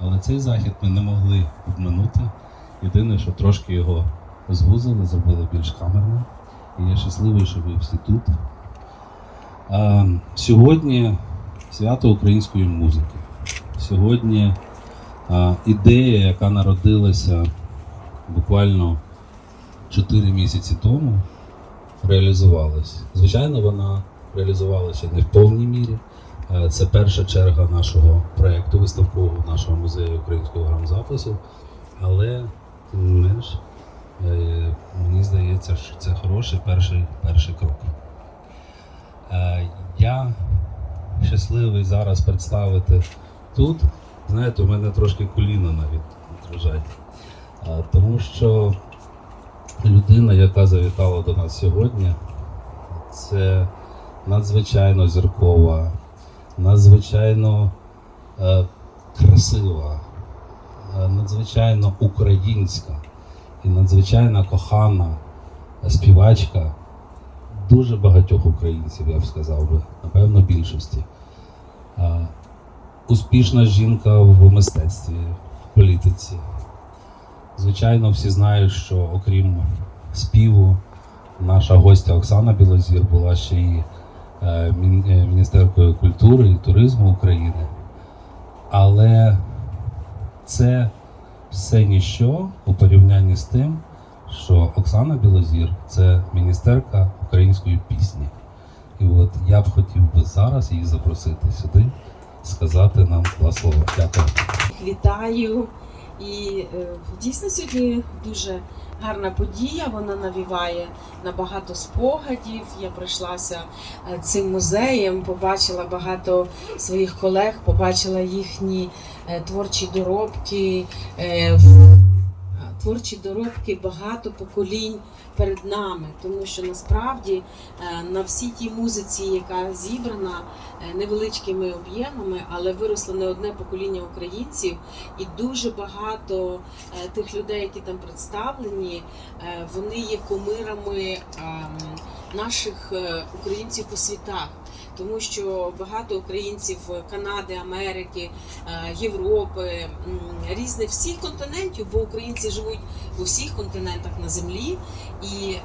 Але цей захід ми не могли обминути. Єдине, що трошки його звузили, зробили більш камерним. І я щасливий, що ви всі тут. А, сьогодні свято української музики. Сьогодні а, ідея, яка народилася буквально 4 місяці тому, реалізувалась. Звичайно, вона реалізувалася не в повній мірі. Е, Це перша черга нашого проєкту виставкового нашого музею українського грамзапису. Але тим не менш, е, мені здається, що це хороший перший, перший крок. Е, Я щасливий зараз представити тут. Знаєте, у мене трошки коліна навіть дрожать. Тому що людина, яка завітала до нас сьогодні, це надзвичайно зіркова, надзвичайно е, красива, е, надзвичайно українська і надзвичайно кохана співачка дуже багатьох українців, я б сказав би, напевно, більшості. Е, Успішна жінка в мистецтві, в політиці. Звичайно, всі знають, що окрім співу, наша гостя Оксана Білозір була ще е, міністеркою культури і туризму України. Але це все ніщо у порівнянні з тим, що Оксана Білозір це міністерка української пісні. І от я б хотів би зараз її запросити сюди, сказати нам два слова. Дякую. вітаю. І е, дійсно сьогодні дуже гарна подія. Вона навіває на багато спогадів. Я пройшлася е, цим музеєм, побачила багато своїх колег, побачила їхні е, творчі доробки. Творчі доробки багато поколінь перед нами, тому що насправді е, на всій тій музиці, яка зібрана е, невеличкими об'ємами, але виросло не одне покоління українців, і дуже багато е, тих людей, які там представлені, вони є кумирами ем, наших українців по світах. Тому що багато українців Канади, Америки, е, Європи, різних всіх континентів, бо українці живуть у всіх континентах на землі. І е,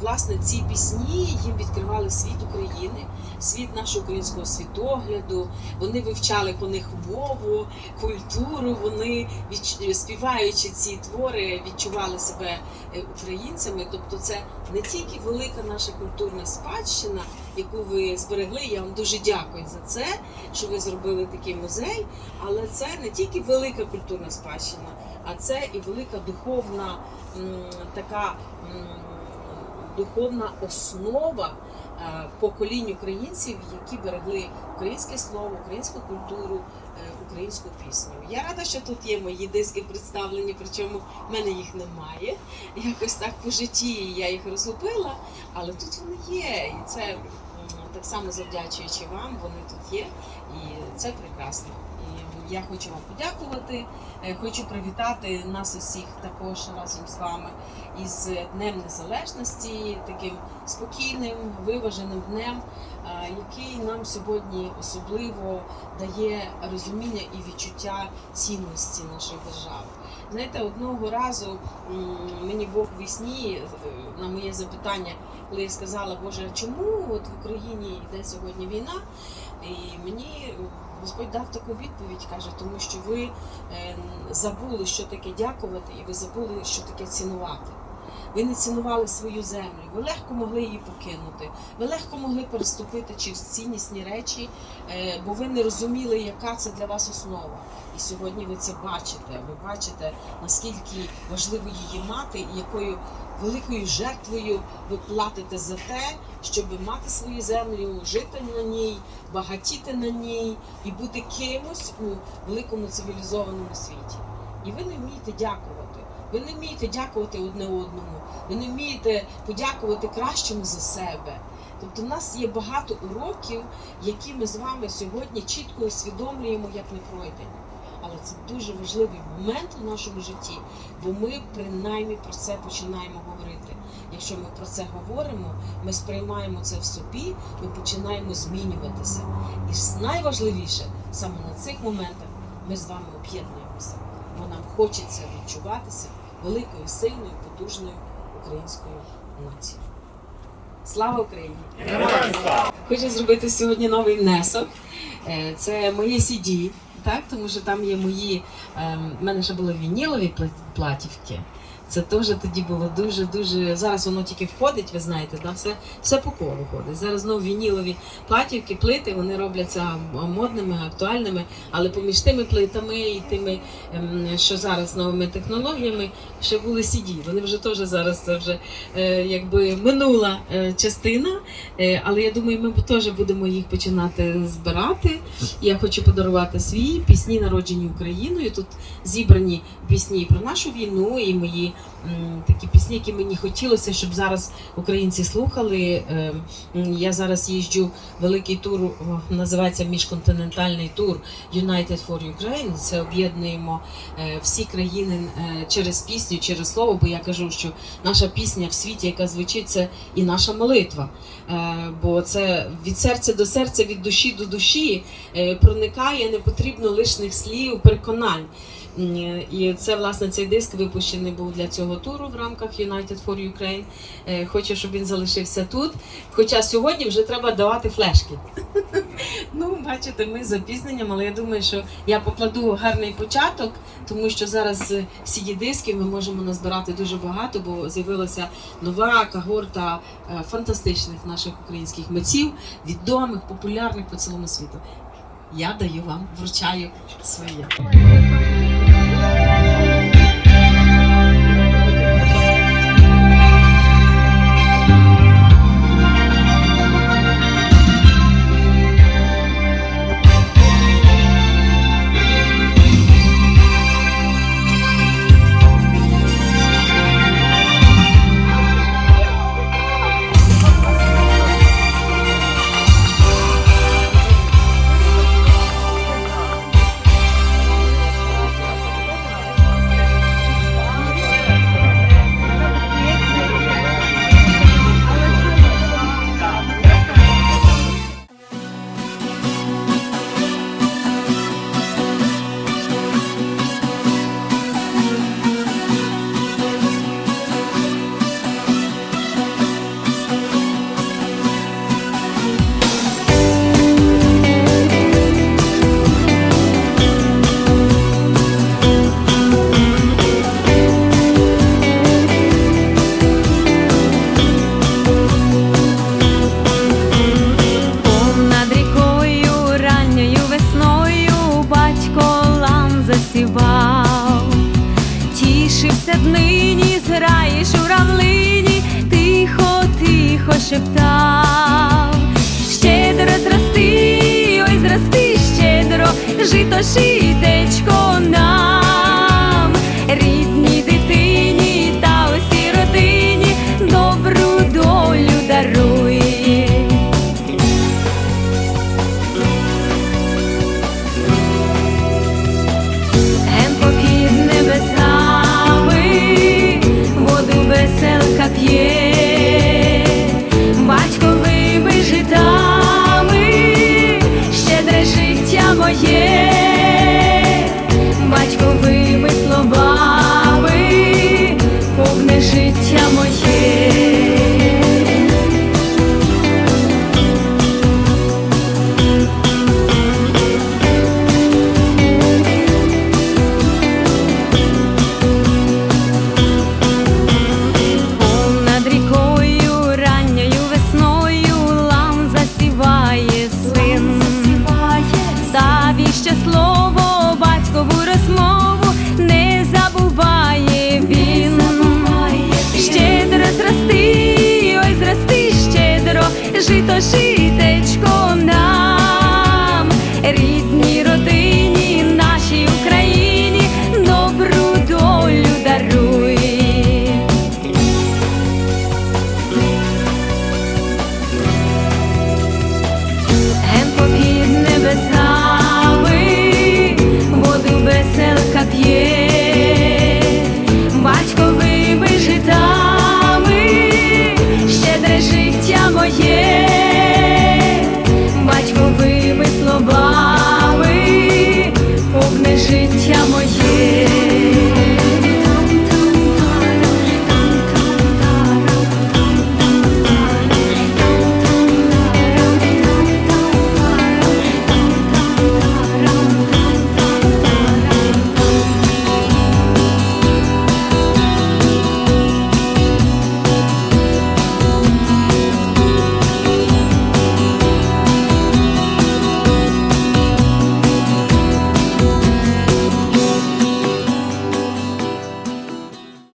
власне ці пісні їм відкривали світ України, світ нашого українського світогляду. Вони вивчали по них мову, культуру. Вони співаючи ці твори, відчували себе е, українцями. Тобто, це не тільки велика наша культурна спадщина, яку ви зберегли. Я вам дуже дякую за це, що ви зробили такий музей. Але це не тільки велика культурна спадщина, а це і велика духовна така духовна основа поколінь українців, які берегли українське слово, українську культуру, е, українську пісню. Я рада, що тут є мої диски представлені, причому в мене їх немає. Якось так по житті я їх розгубила, але тут вони є. І це так само завдячуючи вам, вони тут є, і це прекрасно. Я хочу вам подякувати. Е, Хочу привітати нас усіх також разом з вами із Днем Незалежності, таким спокійним, виваженим днем, який нам сьогодні особливо дає розуміння і відчуття цінності нашої держави. Знаєте, одного разу мені Бог вісні е, на моє запитання, коли я сказала, Боже, чому от в Україні йде сьогодні війна? І мені Господь дав таку відповідь, каже, тому що ви е, забули, що таке дякувати, і ви забули, що таке цінувати. Ви не цінували свою землю, ви легко могли її покинути, ви легко могли переступити через ціннісні речі, е, бо ви не розуміли, яка це для вас основа. І сьогодні ви це бачите. Ви бачите, наскільки важливо її мати, і якою великою жертвою ви платите за те, щоб мати свою землю, жити на ній, багатіти на ній і бути кимось у великому цивілізованому світі. І ви не вмієте дякувати. Ви не вмієте дякувати одне одному. Ви не вмієте подякувати кращому за себе. Тобто, в нас є багато уроків, які ми з вами сьогодні чітко усвідомлюємо, як не пройдені. Але це дуже важливий момент у нашому житті, бо ми принаймні про це починаємо говорити. Якщо ми про це говоримо, ми сприймаємо це в собі, ми починаємо змінюватися. І найважливіше саме на цих моментах ми з вами об'єднуємося, бо нам хочеться відчуватися великою, сильною, потужною українською нацією. Слава Україні! Хочу зробити сьогодні новий внесок. Е, Це моє CD, так, тому що там є мої. У мене ще були вінілові платівки. Це теж тоді було дуже дуже. Зараз воно тільки входить, ви знаєте, да? все, все по колу ходить. Зараз знову вінілові платівки, плити, вони робляться модними, актуальними, але поміж тими плитами і тими, ем, що зараз новими технологіями, ще були CD. Вони вже теж зараз це вже е, якби минула е, частина. Е, але я думаю, ми теж будемо їх починати збирати. Я хочу подарувати свої пісні, народжені Україною. Тут зібрані пісні про нашу війну, і мої такі пісні, які мені хотілося, щоб зараз українці слухали. Е, я зараз їжджу великий тур, називається міжконтинентальний тур United for Ukraine. Це об'єднуємо е, всі країни е, через пісню, через слово. Бо я кажу, що наша пісня в світі, яка звучить, це і наша молитва. Е, Бо це від серця до серця, від душі до душі проникає, не потрібно лишних слів, переконань. І це власне цей диск випущений був для цього туру в рамках United for Ukraine. Е, Хочу, щоб він залишився тут. Хоча сьогодні вже треба давати флешки. Ну, бачите, ми з запізненням, але я думаю, що я покладу гарний початок, тому що зараз cd дисків ми можемо назбирати дуже багато, бо з'явилася нова когорта е, фантастичних наших українських митців, відомих, популярних по цілому світу. Я даю вам, вручаю своє. Шептав. Щедро зрости, ой, зрости щедро, жито житечко нам, рідній дитині та усій родині добру долю даруй. Ген попід небесами, воду веселка п'є, щедро, жито житечко